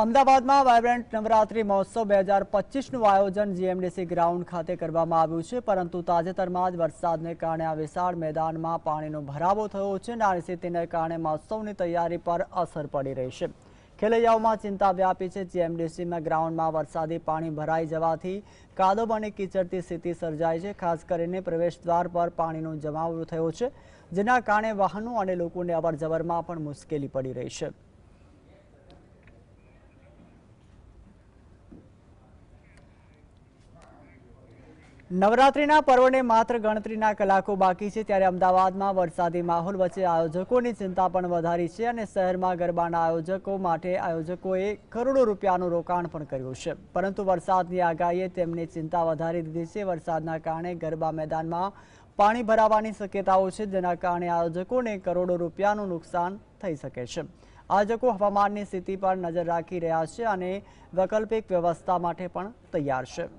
અમદાવાદમાં વાયબ્રન્ટ નવરાત્રી મહોત્સવ બે હજાર પચીસનું આયોજન જીએમડીસી ગ્રાઉન્ડ ખાતે કરવામાં આવ્યું છે, પરંતુ તાજેતરમાં જ વરસાદને કારણે આ વિશાળ મેદાનમાં પાણીનો ભરાવો થયો છે અને આ સ્થિતિને કારણે મહોત્સવની તૈયારી પર અસર પડી રહી છે. ખેલૈયાઓમાં ચિંતા વ્યાપી છે, જીએમડીસીમાં ગ્રાઉન્ડમાં વરસાદી પાણી ભરાઈ જવાથી કાદવ અને કીચડતી સ્થિતિ સર્જાય છે, ખાસ કરીને પ્રવેશદ્વાર પર પાણીનો જમાવડો થયો છે, જેના કારણે વાહનો અને લોકોને અવરજવરમાં પણ મુશ્કેલી પડી રહી છે. નવરાત્રિના પર્વને માત્ર ગણતરીના કલાકો બાકી છે, ત્યારે અમદાવાદમાં વરસાદી માહોલ વચ્ચે આયોજકોની ચિંતા પણ વધારી છે અને શહેરમાં ગરબાના આયોજકો માટે આયોજકોએ કરોડો રૂપિયાનું રોકાણ પણ કર્યું છે. પરંતુ વરસાદની આગાહીએ તેમની ચિંતા વધારી દીધી છે. વરસાદના કારણે ગરબા મેદાનમાં પાણી ભરાવાની શક્યતાઓ છે, જેના કારણે આયોજકોને કરોડો રૂપિયાનું નુકસાન થઈ શકે છે. આયોજકો હવામાનની સ્થિતિ પર નજર રાખી રહ્યા છે અને વૈકલ્પિક વ્યવસ્થા માટે પણ તૈયાર છે.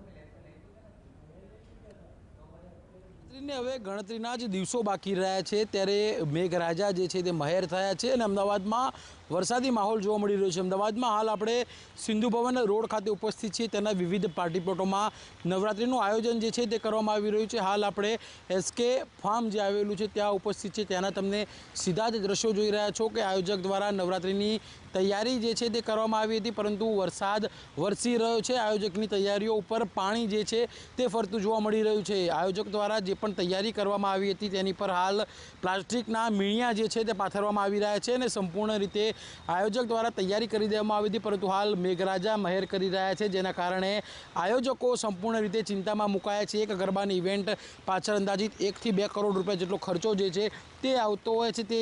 ગણતરીને હવે ગણતરીના જ દિવસો બાકી રહ્યા છે. ત્યારે મેઘરાજા જે છે તે મહેર થયા છે અને અમદાવાદમાં વરસાદી માહોલ જોવા મળી રહ્યો છે. અમદાવાદમાં હાલ આપણે સિંધુ ભવન રોડ ખાતે ઉપસ્થિત છીએ. તેના વિવિધ પાર્ટી પ્લોટોમાં નવરાત્રિનું આયોજન જે છે તે કરવામાં આવી રહ્યું છે. હાલ આપણે એસકે ફાર્મ જે આવેલું છે ત્યાં ઉપસ્થિત છે ત્યાંના તમને સીધા જ દ્રશ્યો જોઈ રહ્યા છો કે આયોજક દ્વારા નવરાત્રિની તૈયારી જે છે તે કરવામાં આવી હતી, પરંતુ વરસાદ વરસી રહ્યો છે. આયોજકની તૈયારીઓ ઉપર પાણી જે છે તે ફરતું જોવા મળી રહ્યું છે. આયોજક દ્વારા જે પણ તૈયારી કરવામાં આવી હતી. તેની પર હાલ પ્લાસ્ટિકના મીણિયા જે છે તે પાથરવામાં આવી રહ્યા છે અને સંપૂર્ણ રીતે આયોજક દ્વારા તૈયારી કરી દેવામાં આવી હતી, પરંતુ હાલ મેઘરાજા મહેર કરી રહ્યા છે, જેના કારણે આયોજકો સંપૂર્ણ રીતે ચિંતામાં મુકાયા છે. એક ગરબાની ઇવેન્ટ પાછળ અંદાજિત એકથી બે કરોડ રૂપિયા જેટલો ખર્ચો જે છે તે આવતો હોય છે. તે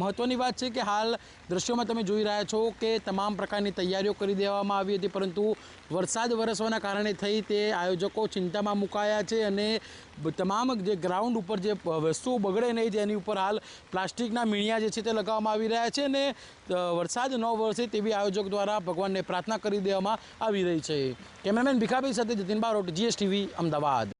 મહત્ત્વની વાત છે કે હાલ દ્રશ્યોમાં તમે જોઈ રહ્યા છો કે તમામ પ્રકારની તૈયારીઓ કરી દેવામાં આવી હતી, પરંતુ વરસાદ વરસવાના કારણે થઈ તે આયોજકો ચિંતામાં મુકાયા છે અને તમામ જે ગ્રાઉન્ડ ઉપર જે વસ્તુઓ બગડે નહીં જેની ઉપર હાલ પ્લાસ્ટિકના મીણિયા જે છે તે લગાવવામાં આવી રહ્યા છે અને વરસાદ ન વરસે તેવી આયોજક દ્વારા ભગવાનને પ્રાર્થના કરી દેવામાં આવી રહી છે. કેમેરામેન ભીખાભાઈ સાથે જતીન બારોટ જીએસટીવી અમદાવાદ.